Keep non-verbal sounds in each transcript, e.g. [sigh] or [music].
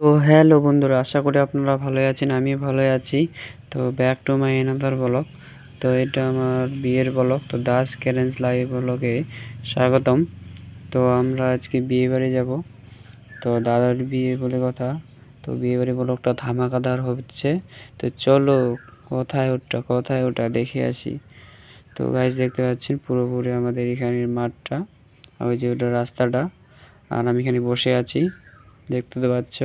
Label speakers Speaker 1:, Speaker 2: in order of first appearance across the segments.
Speaker 1: তো হ্যালো বন্ধুরা, আশা করি আপনারা ভালোই আছেন আমি ভালোই আছি। তো back to my another blog তো এটা আমার বিয়ের ব্লগ তো দাস ক্যারেন্স লাইভ ব্লগে স্বাগতম। তো আমরা আজকে বিয়ে বাড়ি যাব। তো দাদার বিয়ে বলে কথা, তো বিয়ে বাড়ি ব্লগটা ধামাকাদার হচ্ছে। তো চলো, কোথায় ওটা কোথায় ওটা দেখে আসি। তো গাইজ দেখতে পাচ্ছেন পুরোপুরি আমাদের এখানের মাঠটা আর ওই যে ওটা রাস্তাটা আর আমি এখানে বসে আছি দেখতে তো পাচ্ছ।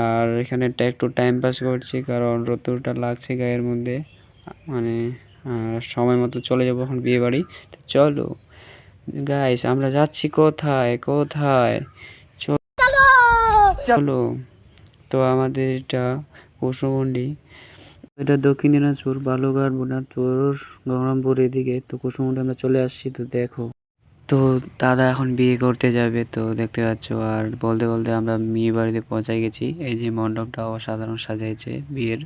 Speaker 1: আর এখানে একটা একটু টাইম পাস করছি কারণ রোদ্দুরটা লাগছে গায়ের মধ্যে মানে সময় মতো চলে যাব এখন বিয়ে বাড়ি তো চলো গাইস আমরা যাচ্ছি কোথায় কোথায়? চলো। তো আমাদের এটা কুসুমন্ডি এটা দক্ষিণ দিনাজপুর বালুঘাট বুনাদপুর গঙ্গারামপুর এদিকে। তো কুসুমন্ডি আমরা চলে আসছি, তো দেখো। তো দাদা এখন বিয়ে করতে যাবে, তো দেখতে পাচ্ছ। আর বলতে বলতে আমরা মেয়ে বাড়িতে পৌঁছাই গেছি। এই যে মণ্ডপটা অসাধারণ সাজাইছে বিয়ের।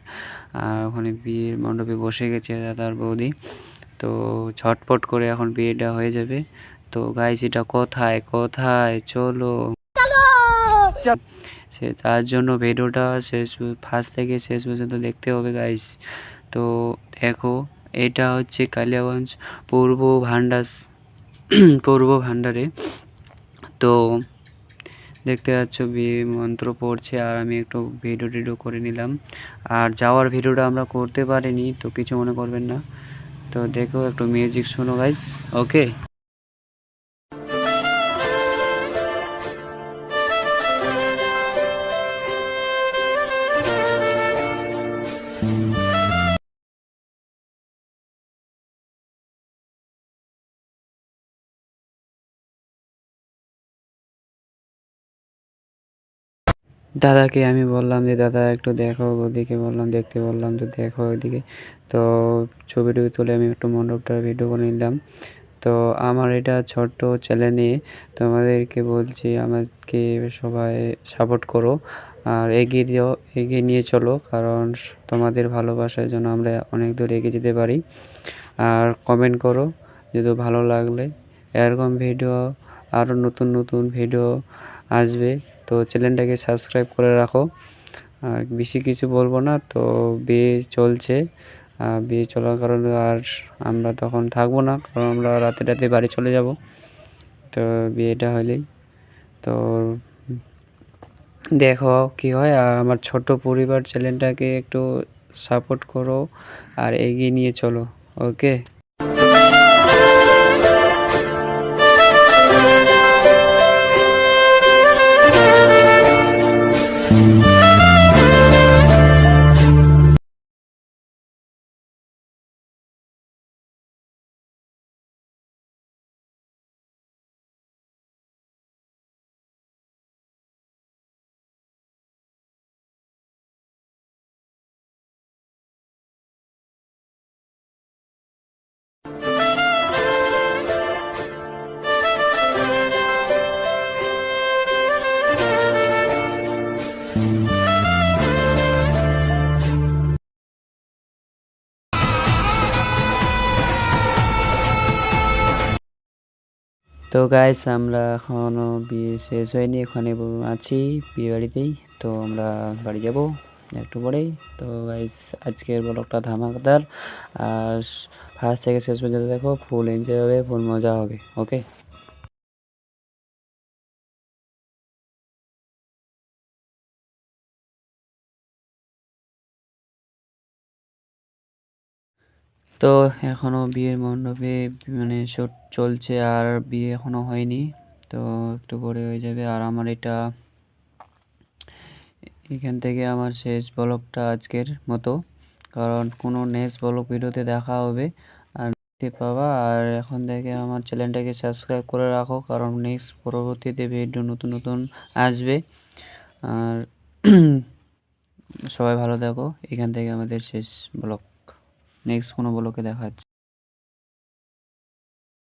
Speaker 1: আর ওখানে বিয়ের মণ্ডপে বসে গেছে দাদার বৌদি। তো ঝটপট করে এখন বিয়েটা হয়ে যাবে। তো গাইস এটা কোথায়? কোথায়? চলো। সে তার জন্য ভিডিওটা শেষ ফার্স্ট থেকে শেষ পর্যন্ত দেখতে হবে গাইস তো দেখো, এটা হচ্ছে কালিয়াগঞ্জ পূর্ব ভান্ডাস [clears throat] পূর্ব ভান্ডারে। তো দেখতে পাচ্ছ মন্ত্র পড়ছে, আর আমি একটু ভিডিও টিডিও করে নিলাম। আর যাওয়ার ভিডিওটা আমরা করতে পারিনি, তো কিছু মনে করবেন না। তো দেখো, একটু মিউজিক শোনো গাইস ওকে দাদাকে আমি বললাম যে, দাদা, একটু দেখো। ওদিকে বললাম, দেখতে বললাম তো দেখো ওইদিকে। তো ছবি টবি তুলে আমি একটু মণ্ডপটার ভিডিও করে নিলাম। তো আমার এটা ছোট্ট চ্যানেল তোমাদেরকে বলছি, আমাকে সবাই সাপোর্ট করো আর এগিয়ে দিও, এগিয়ে নিয়ে চলো কারণ তোমাদের ভালোবাসার জন্য আমরা অনেক দূর এগিয়ে যেতে পারি। আর কমেন্ট করো যদি ভালো লাগলে। এরকম ভিডিও আরও নতুন নতুন ভিডিও আসবে। তো চ্যানেলটাকে সাবস্ক্রাইব করে রাখো। আর বেশি কিছু বলব না, তো বিয়ে চলছে। বিয়ে চলার কারণে আর আমরা তখন থাকব না, কারণ আমরা রাতে রাতে বাড়ি চলে যাব। তো বিয়েটা হলেই। তো দেখো কি হয় আর আমার ছোট পরিবার চ্যানেলটাকে একটু সাপোর্ট করো আর এগিয়ে নিয়ে চলো, ওকে? তো গাইস আমরা এখনও বিয়ে শেষ হয়নি এখানে আছি বিয়ে বাড়িতেই। তো আমরা বাড়ি যাব একটু পরেই। তো গাইস আজকের ব্লগটা ধামাকাদার। আর ফার্স্ট থেকে শেষ পর্যন্ত দেখো ফুল এনজয় হবে ফুল মজা হবে ওকে তো এখনও বিয়ের মণ্ডপে মানে শুট চলছে আর বিয়ে এখনও হয়নি। তো একটু পরে হয়ে যাবে। আর আমার এটা এখান থেকে আমার শেষ ব্লগটা আজকের মতো। কারণ কোনো নেক্সট ব্লগ ভিডিওতে দেখা হবে। আর দেখতে পাবা। আর এখন থেকে আমার চ্যানেলটাকে সাবস্ক্রাইব করে রাখো। কারণ নেক্সট পরবর্তীতে ভিডিও নতুন নতুন আসবে। আর [clears throat] সবাই ভালো থাকো। এখান থেকে আমাদের শেষ ব্লগ নেক্সট কোনো ব্লকে দেখা হচ্ছে।